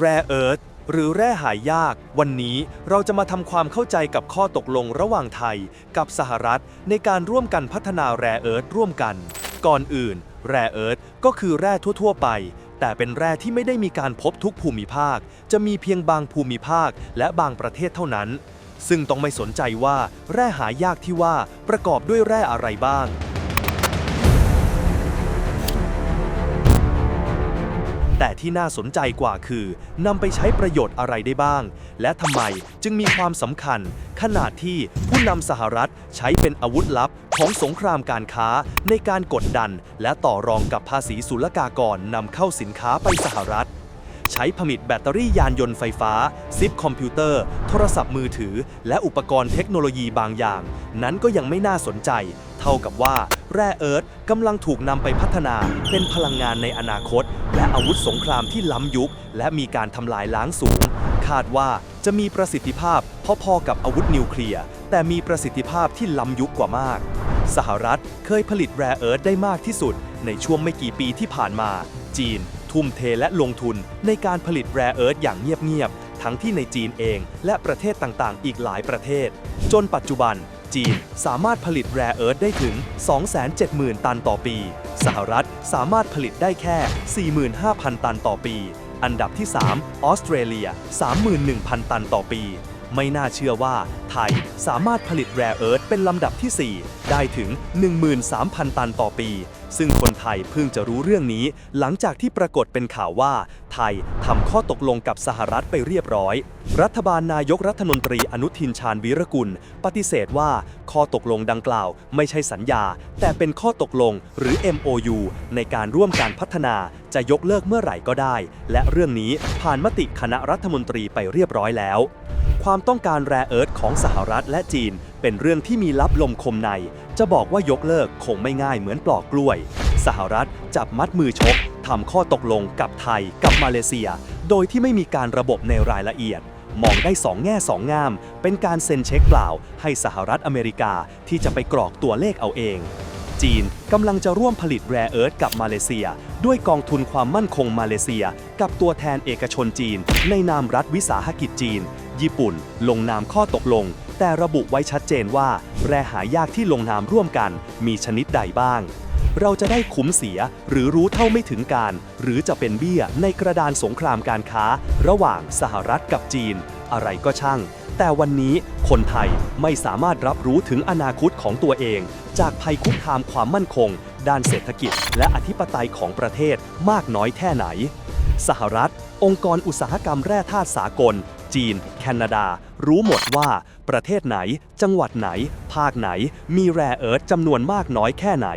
แร่เอิร์ธหรือแร่หายาก วันนี้เราจะมาทำความเข้าใจกับข้อตกลงระหว่างไทย กับสหรัฐในการร่วมกันพัฒนาแร่เอิร์ธร่วมกัน ก่อนอื่น แร่เอิร์ธก็คือแร่ทั่ว ๆ ไป แต่เป็นแร่ที่ไม่ได้มีการพบทุกภูมิภาค จะมีเพียงบางภูมิภาคและบางประเทศเท่านั้น ซึ่งต้องไม่สนใจว่าแร่หายากที่ว่าประกอบด้วยแร่อะไรบ้าง แต่ที่น่าสนใจกว่าคือนำไปใช้ประโยชน์อะไรได้บ้าง และทำไมจึงมีความสำคัญ ขนาดที่ผู้นำสหรัฐใช้เป็นอาวุธลับของสงครามการค้าในการกดดัน และต่อรองกับภาษีศุลกากรนำเข้าสินค้าไปสหรัฐ ใช้ผลิตแบตเตอรี่ยานยนต์ไฟฟ้า ซิปคอมพิวเตอร์ โทรศัพท์มือถือ และอุปกรณ์เทคโนโลยีบางอย่าง นั้นก็ยังไม่น่าสนใจ เท่ากับว่าแร่เอิร์ธกำลังถูกนำไปพัฒนาเป็นพลังงานในอนาคต และอาวุธสงครามที่ล้ำยุค และมีการทำลายล้างสูง คาดว่าจะมีประสิทธิภาพพอๆกับอาวุธนิวเคลียร์แต่มีประสิทธิภาพที่ล้ำยุคกว่ามาก สหรัฐเคยผลิตแร่เอิร์ธได้มากที่สุด ในช่วงไม่กี่ปีที่ผ่านมา จีน ทุ่มเทและลงทุนในการผลิตแร่เอิร์ธอย่างเงียบๆ ทั้งที่ในจีนเองและประเทศต่างๆ อีกหลายประเทศ จนปัจจุบันจีนสามารถผลิตแร่เอิร์ธได้ถึง 270,000 ตันต่อปี สหรัฐสามารถผลิตได้แค่ 45,000 ตันต่อปี อันดับที่ 3 ออสเตรเลีย 31,000 ตันต่อปี ไม่น่าเชื่อว่าไทยสามารถผลิตแร่เอิร์ธเป็นลำดับที่ 4 ได้ถึง 13,000 ตันต่อปี ซึ่งคนไทยเพิ่งจะรู้เรื่องนี้ หลังจากที่ปรากฏเป็นข่าวว่า ไทยทำข้อตกลงกับสหรัฐไปเรียบร้อย รัฐบาลนายกรัฐมนตรีอนุทินชาญวีรกุล ปฏิเสธว่าข้อตกลงดังกล่าว ไม่ใช่สัญญา แต่เป็นข้อตกลงหรือ MOU ในการร่วมการพัฒนาจะยกเลิกเมื่อไหร่ก็ได้ และเรื่องนี้ผ่านมติคณะรัฐมนตรีไปเรียบร้อยแล้ว ความต้องการแร่เอิร์ธของสหรัฐและจีน เป็นเรื่องที่มีลับลมคมใน จะบอกว่ายกเลิกคงไม่ง่ายเหมือนปลอกกล้วย สหรัฐจับมัดมือชกทำข้อตกลงกับไทยกับมาเลเซีย โดยที่ไม่มีการระบบในรายละเอียด มองได้สองแง่สองงาม เป็นการเซ็นเช็คเปล่า ให้สหรัฐอเมริกาที่จะไปกรอกตัวเลขเอาเอง จีนกำลังจะร่วมผลิตแร่เอิร์ธกับมาเลเซีย ด้วยกองทุนความมั่นคงมาเลเซีย กับตัวแทนเอกชนจีน ในนามรัฐวิสาหกิจจีน ญี่ปุ่น ลงนามข้อตกลง แต่ระบุไว้ชัดเจนว่า แร่หายากที่ลงนามร่วมกัน มีชนิดใดบ้าง เราจะได้คุ้มเสียหรือรู้เท่าไม่ถึงการ หรือจะเป็นเบี้ยในกระดานสงครามการค้า ระหว่างสหรัฐกับจีน อะไรก็ช่าง แต่วันนี้คนไทยไม่สามารถรับรู้ถึงอนาคตของตัวเอง จากภัยคุกคามความมั่นคง ด้านเศรษฐกิจ และอธิปไตยของประเทศมากน้อยแค่ไหนสหรัฐ องค์กรอุตสาหกรรมแร่ธาตุสากล จีน แคนาดา รู้หมดว่า ประเทศไหน จังหวัดไหน ภาคไหน มีแร่เอิร์ธจำนวนมากน้อยแค่ไหน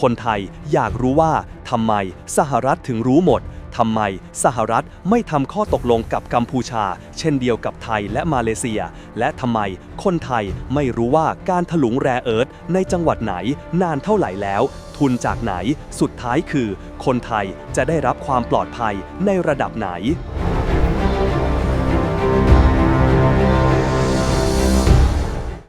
คนไทยอยากรู้ว่าทำไมสหรัฐถึงรู้หมดทำไมสหรัฐไม่ทำข้อตกลงกับกัมพูชา เช่นเดียวกับไทยและมาเลเซีย และทำไมคนไทยไม่รู้ว่าการถลุงแร่เอิร์ธในจังหวัดไหนนานเท่าไหร่แล้ว ทุนจากไหนสุดท้ายคือ คนไทยจะได้รับความปลอดภัยในระดับไหน